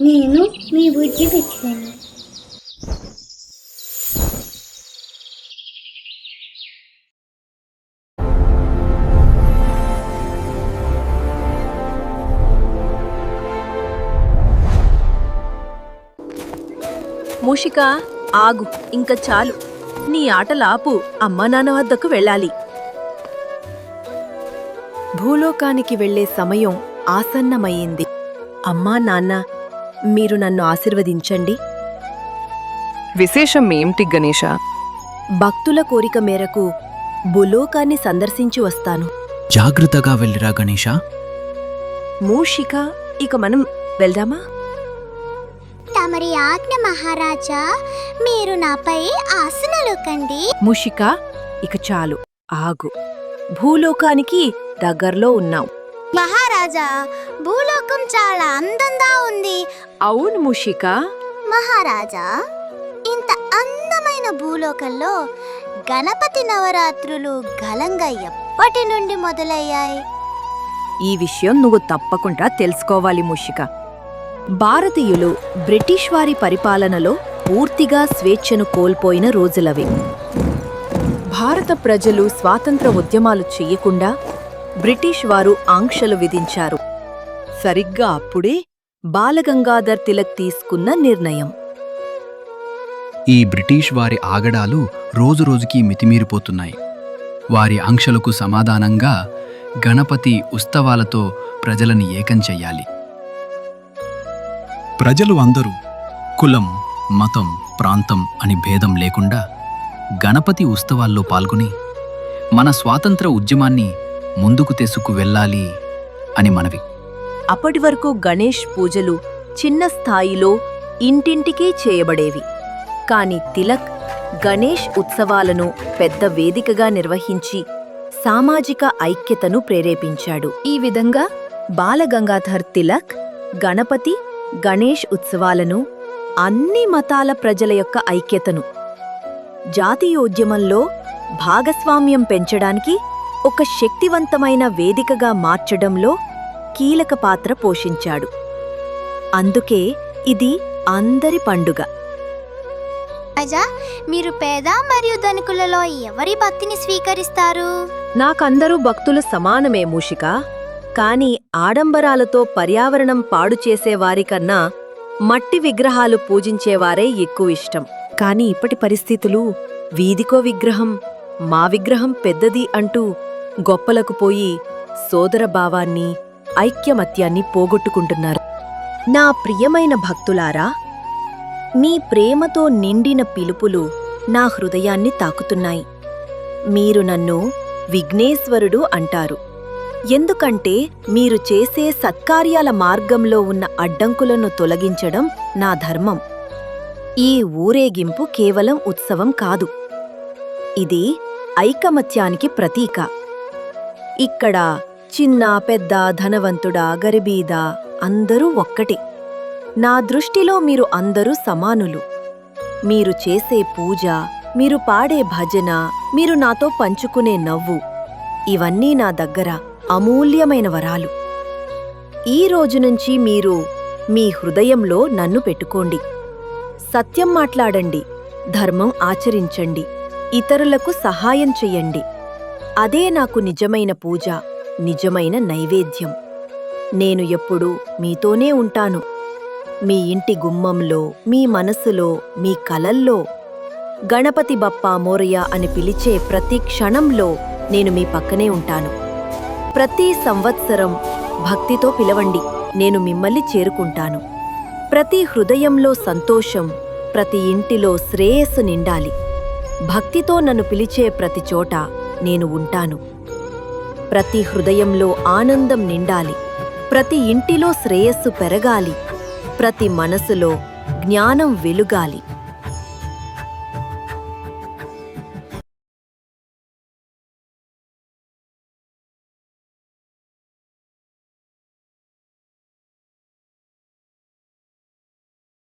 నేను మీ బుజ్జి పెట్టాను. మూషిక ఆగు ఇంక చాలు. నీ ఆటలాపు అమ్మా నాన్న వద్దకు వెళ్ళాలి. భూలోకానికి వెళ్ళే సమయం ఆసన్నమయ్యింది. అమ్మా నాన్న మీరు నన్ను ఆశీర్వదించండి. విశేషం ఏమిటి గణేష? భక్తుల కోరిక మేరకు భూలోకాన్ని సందర్శించి వస్తాను. జాగ్రత్తగా వెళ్ళిరా గణేష. మూషిక ఇక మనం వెళ్దామా? తమరి ఆజ్ఞ మహారాజా మీరు నాపై ఆసనలు కండి. మూషిక ఇక చాలు. ఆగు. భూలోకానికి దగ్గర్లో ఉన్నాం. మహారాజా భూలోకం చాలా అందంగా ఉంది. అవును మూషిక. మహారాజా ఇంత అందమైన భూలోకంలో గణపతి నవరాత్రులు ఘనంగా ఎప్పటి నుండి మొదలయ్యాయి? ఈ విషయం నువ్వు తప్పకుండా తెలుసుకోవాలి మూషిక. భారతీయులు బ్రిటిష్ వారి పరిపాలనలో పూర్తిగా స్వేచ్ఛను కోల్పోయిన రోజులవి. భారత ప్రజలు స్వాతంత్ర ఉద్యమాలు చెయ్యకుండా బ్రిటిష్ వారు ఆంక్షలు విధించారు. సరిగ్గా అప్పుడే బాలగంగాధర్ తిలక్ తీసుకున్న నిర్ణయం. ఈ బ్రిటిష్ వారి ఆగడాలు రోజురోజుకి మితిమీరిపోతున్నాయి. వారి ఆంక్షలకు సమాధానంగా గణపతి ఉత్సవాలతో ప్రజలని ఏకం చెయ్యాలి. ప్రజలు అందరూ కులం మతం ప్రాంతం అని భేదం లేకుండా గణపతి ఉత్సవాల్లో పాల్గొని మన స్వాతంత్ర ఉద్యమాన్ని ముందుకు తెసుకు వెళ్ళాలి అని మనవి. అప్పటి వరకు గణేష్ పూజలు చిన్న స్థాయిలో ఇంటింటికి చేయబడేవి. కాని తిలక్ గణేష్ ఉత్సవాలను పెద్ద వేదికగా నిర్వహించి సామాజిక ఐక్యతను ప్రేరేపించాడు. ఈ విధంగా బాలగంగాధర్ తిలక్ గణపతి గణేష్ ఉత్సవాలను అన్ని మతాల ప్రజల యొక్క ఐక్యతను జాతీయోద్యమంలో భాగస్వామ్యం పెంచడానికి ఒక శక్తివంతమైన వేదికగా మార్చడంలో కీలక పాత్ర పోషించాడు. అందుకే ఇది అందరి పండుగ. రాజా మీరు పేద మరియు ధనికులలో ఎవరి భక్తిని స్వీకరిస్తారు? నాకందరూ భక్తులు సమానమే మూషిక. కాని ఆడంబరాలతో పర్యావరణం పాడు చేసేవారికన్నా మట్టి విగ్రహాలు పూజించేవారే ఎక్కువ ఇష్టం. కాని ఇప్పటి పరిస్థితులు వీధికో విగ్రహం మా విగ్రహం పెద్దది అంటూ గొప్పలకు పోయి సోదరభావాన్ని ఐక్యమత్యాన్ని పోగొట్టుకుంటున్నారు. నా ప్రియమైన భక్తులారా మీ ప్రేమతో నిండిన పిలుపులు నా హృదయాన్ని తాకుతున్నాయి. మీరు నన్ను విఘ్నేశ్వరుడు అంటారు. ఎందుకంటే మీరు చేసే సత్కార్యాల మార్గంలో ఉన్న అడ్డంకులను తొలగించడం నా ధర్మం. ఈ ఊరేగింపు కేవలం ఉత్సవం కాదు. ఇది ఐకమత్యానికి ప్రతీక. ఇక్కడ చిన్న పెద్ద ధనవంతుడా గరిబీదా అందరూ ఒక్కటే. నా దృష్టిలో మీరు అందరూ సమానులు. మీరు చేసే పూజ మీరు పాడే భజన మీరు నాతో పంచుకునే నవ్వు ఇవన్నీ నా దగ్గర అమూల్యమైన వరాలు. ఈ రోజు నుంచి మీరు మీ హృదయంలో నన్ను పెట్టుకోండి. సత్యం మాట్లాడండి ధర్మం ఆచరించండి ఇతరులకు సహాయం చెయ్యండి అదే నాకు నిజమైన పూజ. నిజమైన నైవేద్యం. నేను ఎప్పుడూ మీతోనే ఉంటాను. మీ ఇంటి గుమ్మంలో మీ మనసులో మీ కలల్లో. గణపతి బప్పా మోరయ్య అని పిలిచే ప్రతి క్షణంలో నేను మీ పక్కనే ఉంటాను. ప్రతి సంవత్సరం భక్తితో పిలవండి నేను మిమ్మల్ని చేరుకుంటాను. ప్రతి హృదయంలో సంతోషం ప్రతి ఇంటిలో శ్రేయస్సు నిండాలి. భక్తితో నన్ను పిలిచే ప్రతి చోట నేను ఉంటాను. ప్రతి హృదయంలో ఆనందం నిండాలి. ప్రతి ఇంటిలో శ్రేయస్సు పెరగాలి. ప్రతి మనసులో జ్ఞానం వెలుగాలి.